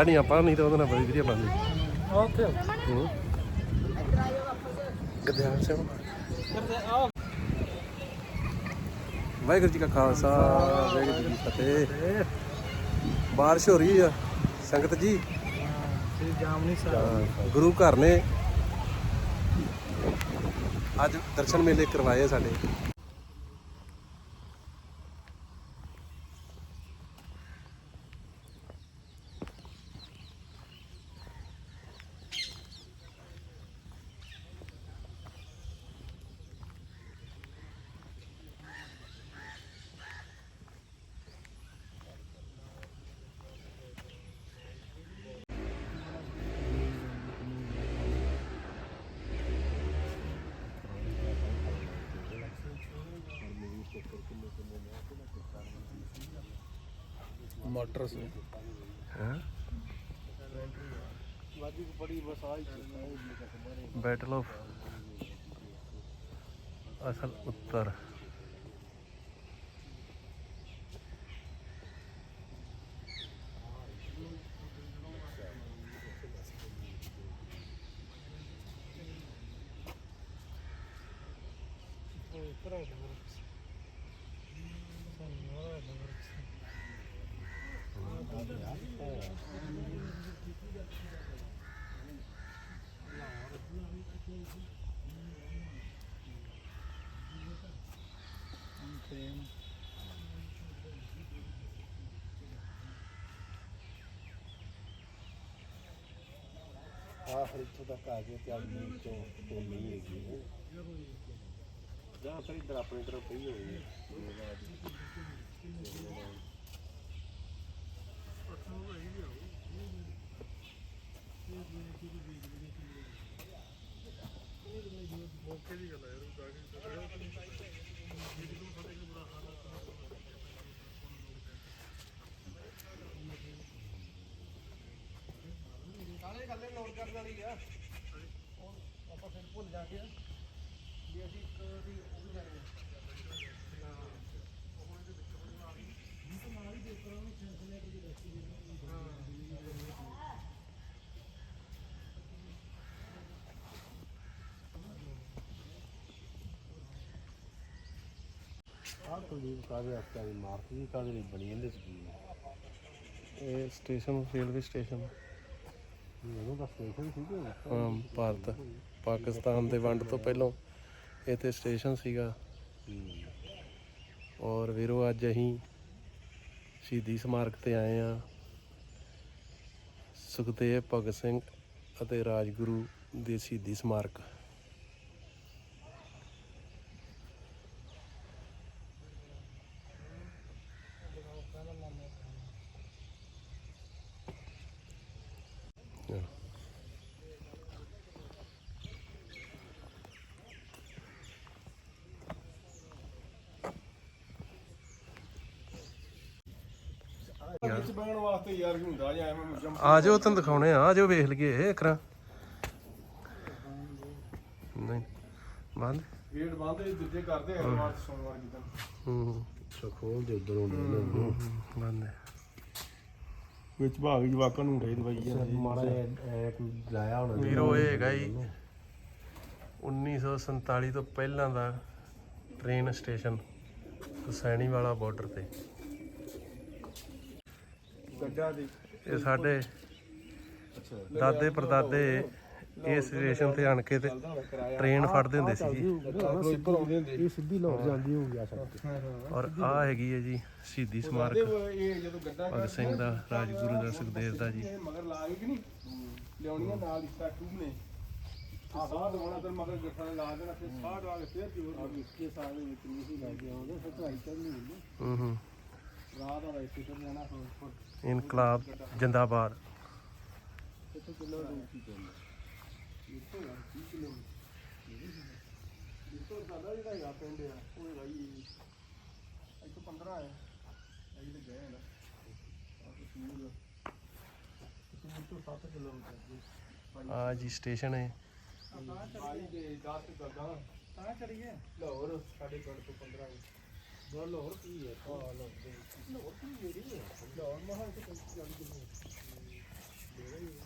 ਲਿਆਂਦਾ ਨਹੀਂ ਆਪਾਂ ਨਹੀਂ ਤਾਂ ਉਹਦੇ ਨਾਲ ਬੜੀ ਵਧੀਆ ਬਣਦੀ। ਓਕੇ ਹੂੰ। ਗਦਿਆਲ ਸਿੰਘ। ਵਾਹਿਗੁਰੂ ਜੀ ਕਾ ਖਾਲਸਾ ਵਾਹਿਗੁਰੂ ਜੀ ਕੀ ਫਤਿਹ। ਬਾਰਿਸ਼ ਹੋ ਰਹੀ ਆ ਸੰਗਤ ਜੀ। ਗੁਰੂ ਘਰ ਨੇ ਅੱਜ ਦਰਸ਼ਨ ਮੇਲੇ ਕਰਵਾਏ ਆ ਸਾਡੇ। ਮੋਟਰ ਸੇ ਹਾਂ? ਵਾਦੀ ਕੋ ਬੜੀ ਬਸ ਆਖਰ ਇੱਥੋਂ ਤੱਕ ਆ ਗਏ ਤੇ ਅੱਜ ਚੋਂ ਤੋਂ ਨਹੀਂ ਹੈਗੀ ਜਾਂ ਫਿਰ ਇਧਰ ਆਪਣੀ ਤਰਫ ਪਈ ਹੋਈ ਹੈ। ਕਾਲੇ ਗੱਲੇ ਨੋਟ ਕਰਨ ਵਾਲੀ ਆ। ਉਹ ਆਪਾਂ ਫਿਰ ਭੁੱਲ ਜਾਗੇ ਵੀ ਅਸੀਂ ਇੱਕ ਦੀ ਉਹ ਵੀ ਜਾਣੀ ਆਹ ਕੁਲਦੀਪ ਕਾਦੇ ਹਸਪਤਾਲ ਦੀ ਕਾਦੇ ਲਈ ਬਣੀ ਇਹਦੇ ਸਕੀਮ ਇਹ ਸਟੇਸ਼ਨ ਰੇਲਵੇ ਸਟੇਸ਼ਨ ਇਹਨੂੰ ਤਾਂ ਸਟੇਸ਼ਨ ਸੀ ਕਿ ਅਮ, ਭਾਰਤ ਪਾਕਿਸਤਾਨ ਦੇ ਵੰਡ ਤੋਂ ਪਹਿਲਾਂ ਇੱਥੇ ਸਟੇਸ਼ਨ ਸੀਗਾ। ਔਰ ਵੀਰੋ ਅੱਜ ਅਸੀਂ ਸ਼ਹੀਦੀ ਸਮਾਰਕ ਤੇ ਆਏ ਆ ਸੁਖਦੇਵ ਭਗਤ ਸਿੰਘ ਅਤੇ ਰਾਜਗੁਰੂ ਦੇ ਸ਼ਹੀਦੀ ਸਮਾਰਕ ਵਿੱਚ ਬਹਿਣ ਵਾਸਤੇ ਯਾਰ ਕੀ ਹੁੰਦਾ ਜਾਂ ਐਵੇਂ ਜੰਮ ਆ ਜਾਓ ਤੈਨੂੰ ਦਿਖਾਉਣੇ ਆ ਆ ਜਾਓ ਵੇਖ ਲਈਏ ਇਹ ਕਰਾਂ ਨਹੀਂ ਬੰਦ। ਗੇਟ ਬੰਦ ਇਹ ਦੂਜੇ ਕਰਦੇ ਐਤਵਾਰ ਤੇ ਸੋਮਵਾਰ ਜਿੱਦਾਂ। ਹੂੰ ਖੋਲ ਦੇ ਉਧਰੋਂ ਬੰਦ। ਵਿੱਚ ਭਾਗ ਜਵਾਕਾਂ ਨੂੰ ਉਠਾਈ ਦਵਾਈ ਜਾਂਦੇ ਮਾੜਾ ਜਿਹਾ ਐ ਕੋਈ ਲਾਇਆ ਹੋਣਾ ਵੀਰੋ ਇਹ ਹੈਗਾ ਜੀ 1947 ਤੋਂ ਪਹਿਲਾਂ ਦਾ ਟ੍ਰੇਨ ਸਟੇਸ਼ਨ ਹੁਸੈਣੀ ਵਾਲਾ ਬਾਰਡਰ ਤੇ। ਗੱਡਾ ਦੇ। ਇਹ ਸਾਡੇ ਦਾਦੇ ਪਰਦਾਦੇ ਇਸ ਸਟੇਸ਼ਨ ਤੇ ਆਣ ਕੇ ਤੇ ਟ੍ਰੇਨ ਫੜਦੇ ਹੁੰਦੇ ਸੀ ਜੀ। ਇਹ ਸਿੱਧੀ ਲਾਹੌਰ ਜਾਂਦੀ ਸੜਕ ਔਰ ਆ ਹੈਗੀ ਹੈ ਜੀ ਸ਼ਹੀਦੀ ਸਮਾਰਕ ਭਗਤ ਸਿੰਘ ਦਾ ਰਾਜਗੁਰੂ ਦਾ ਸੁਖਦੇਵ ਦਾ ਜੀ। ਮਗਰ ਲਾ ਗਈ ਕਿ ਨਹੀਂ ਲਿਆਉਣੀਆਂ ਨਾਲ ਇਸ ਤਰ੍ਹਾਂ ਟੂਬ ਨੇ ਆਹ ਸਾਹ ਦਵਾਉਣਾ ਤੇ ਮਗਰ ਗੱਠਾਂ ਲਾ ਦੇਣਾ ਫਿਰ ਸਾਹ ਕੇ ਫਿਰ ਜੋਰ ਇਸਕੇ ਸਾਹ ਦੇ ਵਿੱਚ ਨਹੀਂ ਸੀ ਲੱਗ ਗਿਆ ਉਹਦੇ ਚੜਨੀ ਹੁੰਦੀ ਹੂੰ ਹੂੰ। ਰਾਤ ਦਾ ਇੱਥੇ ਤੇ ਜਾਣਾ ਫਿਰ ਇਨਕਲਾਬ ਜਿੰਦਾਬਾਦ। ਇੱਥੇ ਕਿੰਨਾ ਦੂਰ ਸੀ ਪੈਂਦਾ ਇੱਥੇ ਆ 30 ਕਿਲੋਮੀਟਰ ਇੱਥੋਂ ਸਾਡਾ ਜਿਹੜਾ ਹੈਗਾ ਪਿੰਡ ਆ ਉਹ ਹੈਗਾ ਜੀ ਇੱਥੋਂ 15 ਆ ਅਸੀਂ ਤੇ ਗਏ ਨਾ ਆ ਕਸ਼ਮੀਰ ਕਸ਼ਮੀਰ ਤੋਂ 7 ਕਿਲੋਮੀਟਰ ਆ ਜੀ ਸਟੇਸ਼ਨ ਹੈ। ਆਈ ਦੇ 10 ਕਰਦਾ ਤਾਂ ਚੜੀਏ ਲਾਹੌਰ, ਸਾਡੇ ਪਿੰਡ ਤੋਂ 15 ਗੋ ਲਾਹੌਰ ਕੀ ਹੈ? 근데 어떤 요리예요? 근데 얼마 하니까 그냥 이게 뭐예요?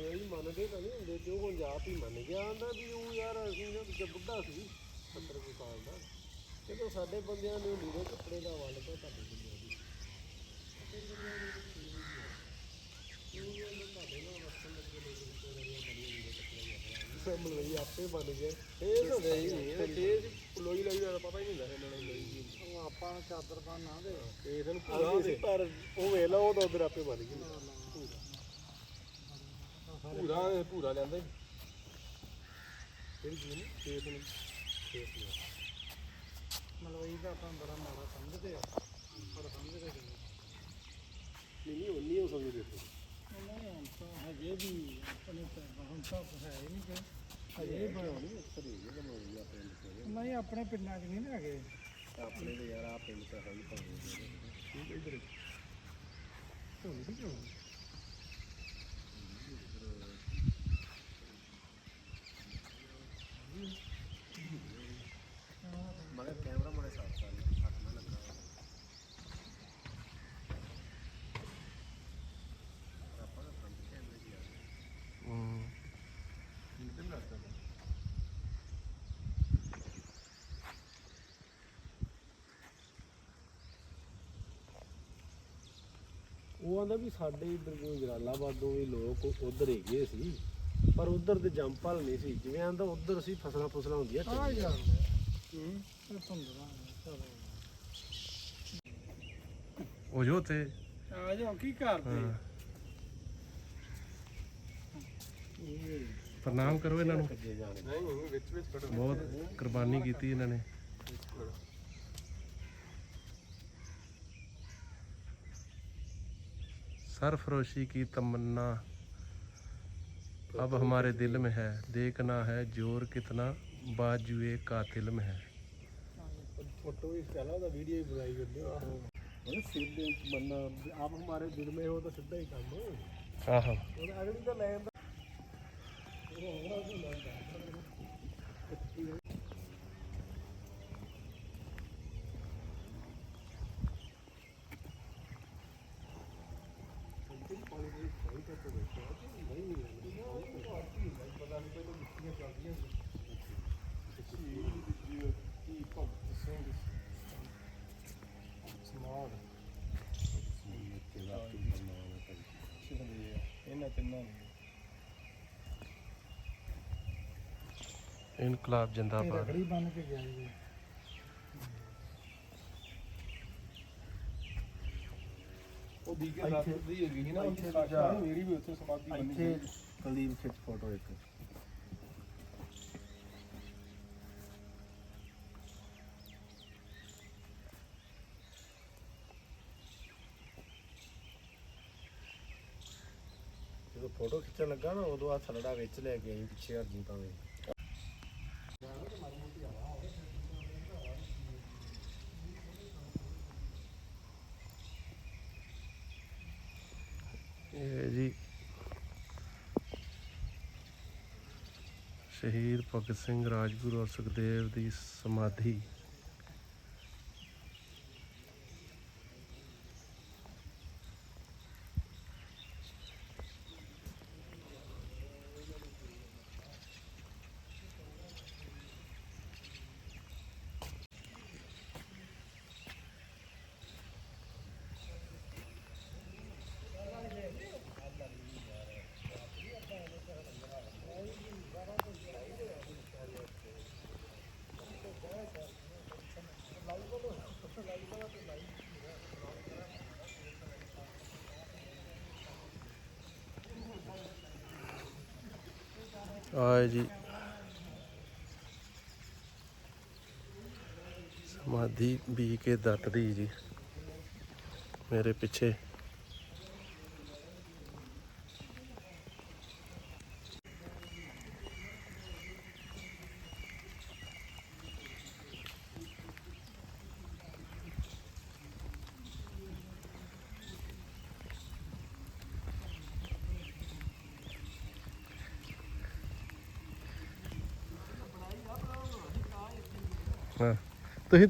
ਲਾਹੌਰ ਮਹਾਂ ਤੇ ਕੋਈ ਗੱਲ ਨਹੀਂ ਜੋ ਹੁਣ ਆਪ ਹੀ ਮੰਨ ਗਿਆ ਆਂਦਾ ਵੀ ਉਹ ਯਾਰ ਅਸੀਂ ਨਾ ਜਦ ਬੁੱਢਾ ਸੀ 70 ਕੁ ਸਾਲ ਦਾ ਜਦੋਂ ਸਾਡੇ ਬੰਦਿਆਂ ਨੇ ਲੀੜੇ ਕੱਪੜੇ ਦਾ ਵੰਡ ਤਾਂ ਤੁਹਾਡੇ ਬੰਦਿਆਂ ਦੀ। ਮਲਵਈ ਆਪੇ ਬਣ ਗਏ। ਇਹ ਤਾਂ ਗਈ ਨਹੀਂ ਇਹ ਤੇਜ਼ ਲੋਈ ਲਈ ਦਾ ਪਤਾ ਹੀ ਨਹੀਂ ਹੁੰਦਾ। ਇਹਨਾਂ ਨੂੰ ਲੋਈ ਕੀ ਆਪਾਂ ਚਾਦਰ ਪਾ ਨਾ ਦੇ। ਤੇ ਇਹਨਾਂ ਨੂੰ ਪੂਰਾ ਪਰ ਉਹ ਵੇਖ ਲਾ ਉਹ ਤਾਂ ਉਧਰ ਆਪੇ ਬਣ ਗਈ। ਪੂਰਾ ਪੂਰਾ ਲੈਂਦਾ ਹੀ। ਕਿਹੜੀ ਨੂੰ ਖੇਤ ਨੂੰ ਖੇਤ ਨੂੰ ਮਲਵਈ ਦਾ ਆਪਾਂ ਬੜਾ ਮਾੜਾ ਸਮਝਦੇ ਆ। ਪਰ ਸਮਝਦੇ ਨਹੀਂ ਨਹੀਂ ਨਹੀਂ ਉਹ ਨਹੀਂ ਹੋ ਸਕਦੀ ਦੇਖੋ। ਨਹੀਂ ਹੁਣ ਤਾਂ ਹਜੇ ਵੀ ਆਪਣੇ ਤਾਂ ਹੁਣ ਤਾਂ ਹੈ ਹੀ ਨਹੀਂ ਕਿ ਹਜੇ ਬਣਾਉਣੀ ਨਹੀਂ। ਆਪਣੇ ਪਿੰਡਾਂ 'ਚ ਨਹੀਂ ਨਾ ਹੈਗੇ। ਆਪਣੇ ਦੇ ਯਾਰ ਆ ਪਿੰਡ ਤਾਂ ਹੈ ਹੀ ਭਾਵੇਂ ਇਧਰ ਮਗਰ ਕੈਮਰਾ ਬੜੇ ਸਾਫ਼ ਸਾਫ਼ ਹੱਥ ਨਾਲ ਲੱਗਾ ਆਪਾਂ ਦਾ ਫਰੰਟ ਕੈਮਰੇ ਦੀ ਆ ਹੂੰ ਉਹ ਆਂਦਾ ਵੀ ਸਾਡੇ ਇੱਧਰ ਜਿਵੇਂ ਜਲਾਲਾਬਾਦੋਂ ਵੀ ਲੋਕ ਉਧਰ ਹੈਗੇ ਸੀ ਪਰ ਉਧਰ ਤੇ ਜੰਪਲ ਨਹੀਂ ਸੀ। ਜਿਵੇਂ ਆਂਦਾ ਉਧਰ ਸੀ ਫਸਲਾਂ ਫਸਲਾਂ ਹੁੰਦੀਆਂ ਆ। ਯਾਰ ਹੂੰ ਇਹ ਤੁੰਦਰਾ ਚਲੋ। ਉਹ ਜੋ ਤੇ। ਆ ਜਾਓ ਕੀ ਕਰਦੇ? ਪ੍ਰਣਾਮ ਕਰੋ ਇਹਨਾਂ ਨੂੰ। ਜਾਣੇ। ਬਹੁਤ ਕੁਰਬਾਨੀ ਕੀਤੀ ਇਹਨਾਂ ਨੇ। सरफरोशी की तमन्ना अब हमारे दिल में है देखना है जोर कितना बाजुए कातिल में है फोटो भी चला था वीडियो भी बनाई करते हो अरे सीधे बनना आप हमारे दिल में हो तो सीधा ही काम है आहो और अगली तो लैंड ਇਨਕਲਾਬ ਜਿੰਦਾਬਾਦ। ਉਹ ਦੀ ਕੇ ਰਾਤ ਹੈਗੀ ਨਾ ਉਹਦੀ ਸਾਖਾ ਮੇਰੀ ਵੀ ਉੱਥੇ ਸਮਾਧੀ ਬਣੀ ਸੀ। ਇੱਥੇ ਕਲੀਬ ਖਿੱਚ ਫੋਟੋ ਇੱਕ। ਜਦੋਂ ਫੋਟੋ ਖਿੱਚਣ ਲੱਗਾ ਨਾ ਉਦੋਂ ਆ ਥਲੜਾ ਵਿੱਚ ਲੈ ਕੇ ਆਈ ਪਿੱਛੇ ਅਰਜੀ ਪਾਵੇ ਇਹ ਜੀ। ਸ਼ਹੀਦ ਭਗਤ ਸਿੰਘ ਰਾਜਗੁਰੂ ਔਰ ਸੁਖਦੇਵ ਦੀ ਸਮਾਧੀ। ਆਏ ਜੀ। ਸਮਾਧੀ ਬੀ ਕੇ ਦੱਤ ਦੀ ਜੀ। ਮੇਰੇ ਪਿੱਛੇ ਤੁਸੀਂ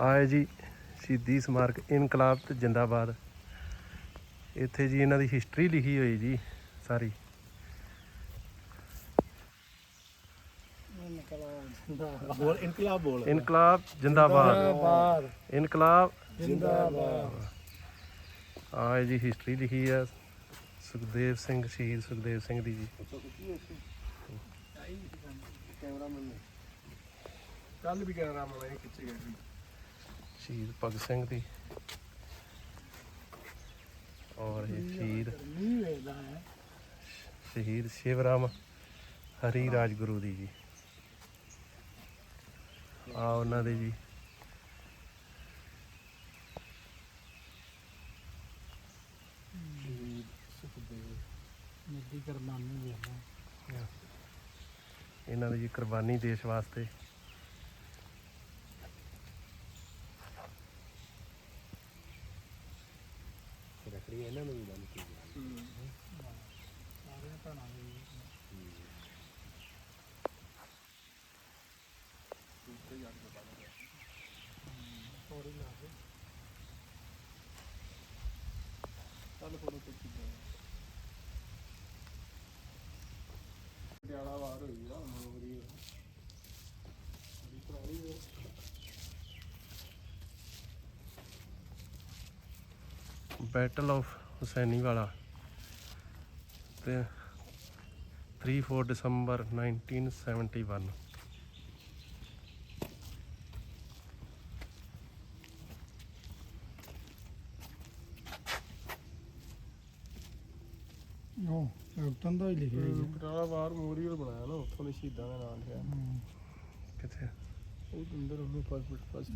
ਆਏ ਜੀ ਸ਼ਹੀਦੀ ਸਮਾਰਕ ਇਨਕਲਾਬ ਤੇ ਜਿੰਦਾਬਾਦ। ਇੱਥੇ ਜੀ ਇਹਨਾਂ ਦੀ ਹਿਸਟਰੀ ਲਿਖੀ ਹੋਈ ਜੀ। ਸਾਰੀ ਬੋਲ ਇਨਕਲਾਬ ਬੋਲ। ਇਨਕਲਾਬ ਜਿੰਦਾਬਾਦ। ਇਨਕਲਾਬ। ਜਿੰਦਾਬਾਦ। ਆਏ ਜੀ ਹਿਸਟਰੀ ਲਿਖੀ ਆ ਸੁਖਦੇਵ ਸਿੰਘ ਸ਼ਹੀਦ ਸੁਖਦੇਵ ਸਿੰਘ ਦੀ ਜੀ। ਕੱਲ ਵੀ ਇਹ ਖਿੱਚੇ ਸ਼ਹੀਦ ਭਗਤ ਸਿੰਘ ਦੀ। ਔਰ ਇਹ ਸ਼ਹੀਦ ਨਹੀਂ ਵੇਦਾ ਹੈ। ਸ਼ਹੀਦ ਸ਼ਿਵਰਾਮ ਹਰੀ ਰਾਜਗੁਰੂ ਦੀ ਜੀ। ਆ ਉਹਨਾਂ ਦੇ ਜੀ। ਇਹਨਾਂ ਦੀ ਜੀ ਕੁਰਬਾਨੀ ਦੇਸ਼ ਵਾਸਤੇ ਰੱਖੜੀ ਇਹਨਾਂ ਨੂੰ ਵੀ ਬੰਨ ਕੇ ਸਾਰੇ ਭੈਣਾਂ ਦੀ ਥੋੜੀ ਲਾ ਦੇ ਕੱਲ ਫੋਟੋ ਖਿੱਚੀ ਪਟਿਆਲਾ ਵਾਰ ਹੋਈ ਨਾ ਮੋਰੀ ਬੜੀ ਪੁਰਾਣੀ ਹੈ ਬੈਟਲ ਆਫ ਹੁਸੈਨੀ ਵਾਲਾ ਤੇ 3-4 ਦਸੰਬਰ 1971 ਉਹ ਕੈਪਟਨ ਦਾ ਹੀ ਲਿਖਿਆ ਹੀ ਪਟਿਆਲਾ ਵਾਰ ਮੈਮੋਰੀਅਲ ਬਣਾਇਆ ਨਾ ਉੱਥੋਂ ਦੇ ਸ਼ਹੀਦਾਂ ਦਾ ਨਾਮ ਲਿਆ। ਕਿੱਥੇ? ਉਹ ਅੰਦਰ ਉਹਨੂੰ ਫਸਟ ਫਸਟ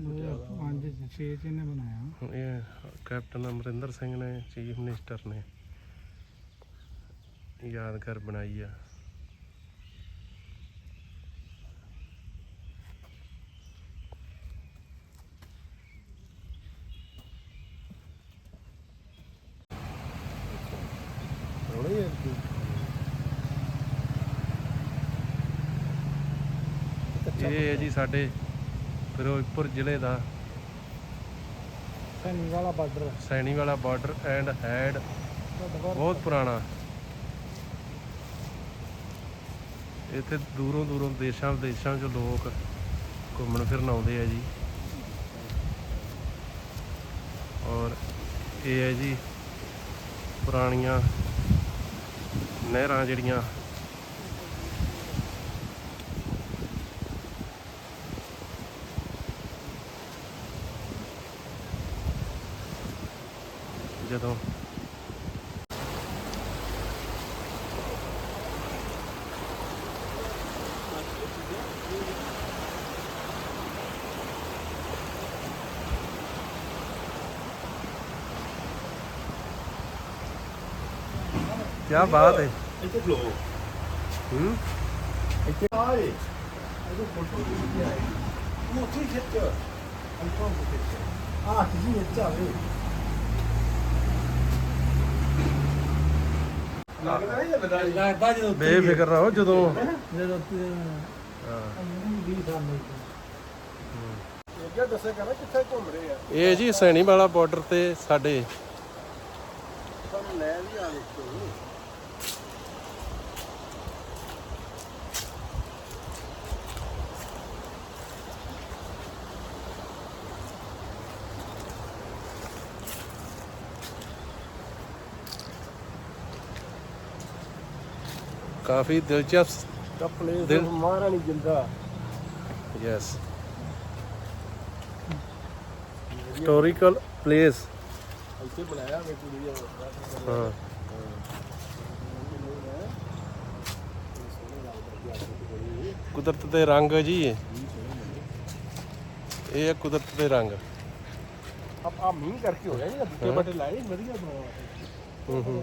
ਪੰਜ ਛੇ ਚ ਇਹਨੇ ਬਣਾਇਆ। ਇਹ ਕੈਪਟਨ ਅਮਰਿੰਦਰ ਸਿੰਘ ਨੇ ਚੀਫ ਮਿਨਿਸਟਰ ਨੇ ਯਾਦਗਾਰ ਬਣਾਈ ਆ। ਯਾਰ ਇਹ ਹੈ ਜੀ ਸਾਡੇ ਫਿਰੋਜ਼ਪੁਰ ਜ਼ਿਲ੍ਹੇ ਦਾ ਸੈਨੀ ਵਾਲਾ ਬਾਰਡਰ ਸੈਣੀ ਵਾਲਾ ਬਾਰਡਰ ਐਂਡ ਹੈਡ। ਬਹੁਤ ਪੁਰਾਣਾ। ਇੱਥੇ ਦੂਰੋਂ ਦੂਰੋਂ ਦੇਸ਼ਾਂ ਵਿਦੇਸ਼ਾਂ 'ਚੋਂ ਲੋਕ ਘੁੰਮਣ ਫਿਰਨ ਆਉਂਦੇ ਆ ਜੀ। ਔਰ ਇਹ ਹੈ ਜੀ ਪੁਰਾਣੀਆਂ ਨਹਿਰਾਂ ਜਿਹੜੀਆਂ ਜਦੋਂ ਕੀ ਬਾਤ ਹੈ। ਇੱਥੇ ਖਲੋ। ਹੂੰ। ਇੱਥੇ ਆਏ। ਇਹਦੇ ਫੋਟੋ ਖਿੱਚ ਆਏ ਉਹ ਉੱਥੇ ਖਿੱਚ। ਇੱਥੋਂ ਖਿੱਚ। ਆ ਕਿਸੇ ਵਿੱਚ ਆਵੇ ਲੱਗਦਾ ਹੈ ਜਾਂ ਬਦਾ ਲੱਗਦਾ ਜਦੋਂ ਬੇਫਿਕਰ ਰਹੋ ਜਦੋਂ ਜਦੋਂ ਹਾਂ। 20 ਸਾਲ ਨਹੀਂ ਅੱਗੇ ਦੱਸਿਆ ਕਰਾਂ ਕਿੱਥੇ ਘੁੰਮ ਰਹੇ ਆ? ਇਹ ਜੀ ਸੈਣੀ ਵਾਲਾ ਬਾਰਡਰ ਤੇ ਸਾਡੇ। ਸਾਨੂੰ ਲੈ ਵੀ ਆ ਦੇਖੋ ਕਾਫੀ ਦਿਲਚਸਪ ਦਿਲ- ਮਹਾਰਾਣੀ ਜਿੰਦਾ। ਯੈਸ ਹਿਸਟੋਰੀਕਲ ਪਲੇਸ ਇੱਥੇ ਬਣਾਇਆ ਵੇ ਕੁੜੀ ਆ ਹਾਂ। ਕੁਦਰਤ ਦੇ ਰੰਗ ਜੀ ਇਹ। ਹੈ ਕੁਦਰਤ ਦੇ ਰੰਗ। ਆ ਆ ਮੀਂਹ ਕਰਕੇ ਹੋਇਆ ਜੀ ਬੁੱਕੇ ਬੱਟੇ ਲਾਏ ਵਧੀਆ ਬਣਾਇਆ। ਹੂੰ ਹੂੰ।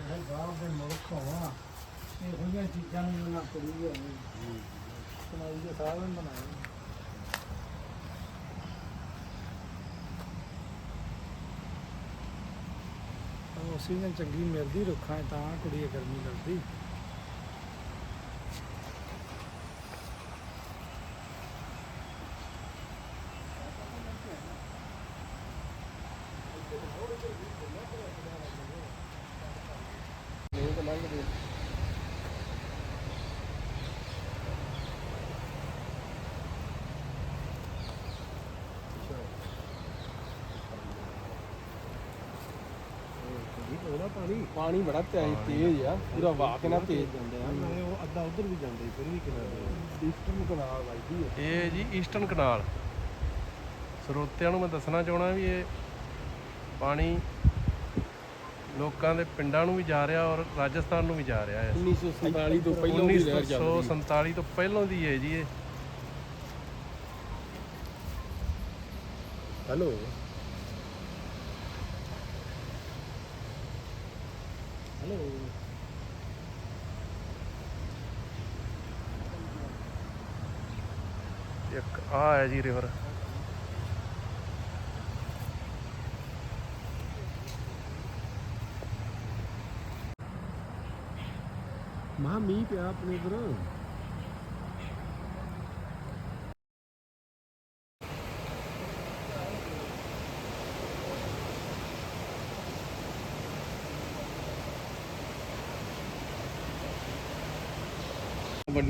ਹੁੰਦਾ ਹੈ ਬਾਹਰ ਦੇ ਮੁਲਕ ਹੋਣਾ, ਇਹ ਹੋਈਆਂ ਚੀਜ਼ਾਂ ਨੂੰ ਨਾ ਕਰੀ ਹੋਵੇ ਕਮਾਈ ਦੇ ਸਾਧਨ ਬਣਾਏ। ਆਕਸੀਜਨ ਚੰਗੀ ਮਿਲਦੀ ਰੁੱਖਾਂ 'ਚ ਤਾਂ ਕੁੜੀ ਗਰਮੀ ਲੱਗਦੀ। ਪਾਣੀ ਬੜਾ ਤੇਜ਼ ਤੇਜ਼ ਆ ਪੂਰਾ ਵਾਹ ਕੇ ਨਾ ਤੇਜ਼ ਜਾਂਦੇ ਆ। ਉਹ ਅੱਧਾ ਉਧਰ ਵੀ ਜਾਂਦੇ ਫਿਰ ਵੀ ਕਿਨਾਰੇ ਈਸਟਰਨ ਕਨਾਲ ਵੱਜਦੀ ਹੈ ਇਹ। ਜੀ ਈਸਟਰਨ ਕਨਾਲ ਸਰੋਤਿਆਂ ਨੂੰ ਮੈਂ ਦੱਸਣਾ ਚਾਹਣਾ ਵੀ ਇਹ ਪਾਣੀ ਲੋਕਾਂ ਦੇ ਪਿੰਡਾਂ ਨੂੰ ਵੀ ਜਾ ਰਿਹਾ ਔਰ ਰਾਜਸਥਾਨ ਨੂੰ ਵੀ ਜਾ ਰਿਹਾ ਹੈ। 1947 ਤੋਂ ਪਹਿਲਾਂ ਦੀ ਲਹਿਰ ਚੱਲਦੀ 1947 ਤੋਂ ਪਹਿਲਾਂ ਦੀ ਹੈ ਜੀ ਇਹ। ਹੈਲੋ ਹੈਲੋ ਇੱਕ ਆ ਹੈ ਜੀ ਰਿਵਰ। ਮਾ ਮੀਂਹ ਪਿਆ ਆਪਣੇ ਉਧਰ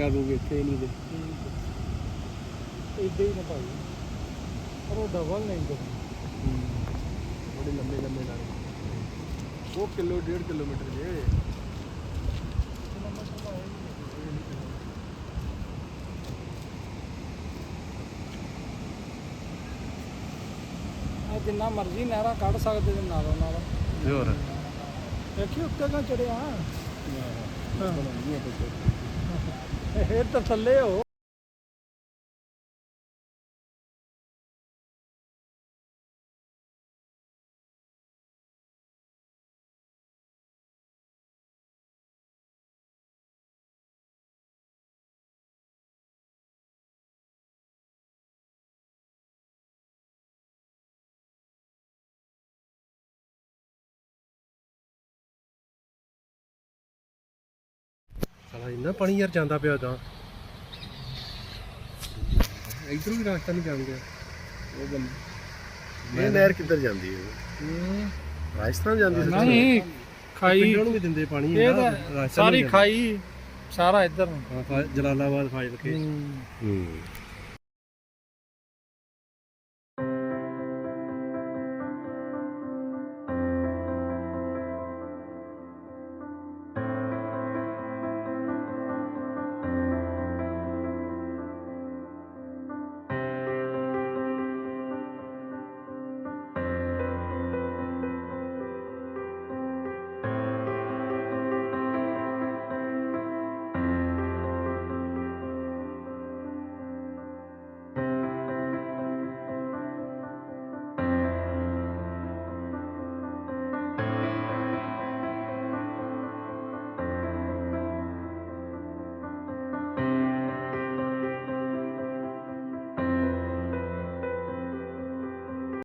ਵੱਡਾ ਦੂਗੇ ਇੱਥੇ ਨਹੀਂ ਦੇ। ਇਦਾਂ ਹੀ ਨਾ ਭਾਈ। ਪਰ ਉਹ ਡਬਲ ਨਹੀਂ ਦੋ ਬੜੇ ਲੰਮੇ ਲੰਮੇ ਨਾਲ ਉਹ ਕਿਲੋ ਡੇਢ ਕਿਲੋਮੀਟਰ ਜੇ ਆ ਜਿੰਨਾ ਮਰਜ਼ੀ ਨਹਿਰਾ ਕੱਢ ਸਕਦੇ ਤੇ ਨਾਲੋਂ ਨਾਲ। ਹੋਰ। ਦੇਖੀ ਉੱਤੇ ਕਾ ਚੜਿਆ ਬਣਾਈਆਂ ਤੇ ਇਹ ਤਾਂ ਥੱਲੇ ਹੋ। ਸਾਲਾ ਇੰਨਾ ਪਾਣੀ ਯਾਰ ਜਾਂਦਾ ਪਿਆ ਗਾਂ ਇਧਰੋਂ ਵੀ ਰਸਤਾ ਨਹੀਂ ਜਾਂਦੇ ਉਹ ਬੰਦੇ ਇਹ ਨਹਿਰ ਕਿੱਧਰ ਜਾਂਦੀ ਹੈ? ਰਾਜਸਥਾਨ ਜਾਂਦੀ ਸੀ ਨਹੀਂ ਖਾਈ ਪਿੰਡਾਂ ਨੂੰ ਵੀ ਦਿੰਦੇ ਪਾਣੀ ਇਹ ਸਾਰੀ ਖਾਈ ਸਾਰਾ ਇੱਧਰ। ਹਾਂ, ਜਲਾਲਾਬਾਦ ਫਾਜ਼ਿਲ ਕੇ ਹੂੰ। ਹੂੰ।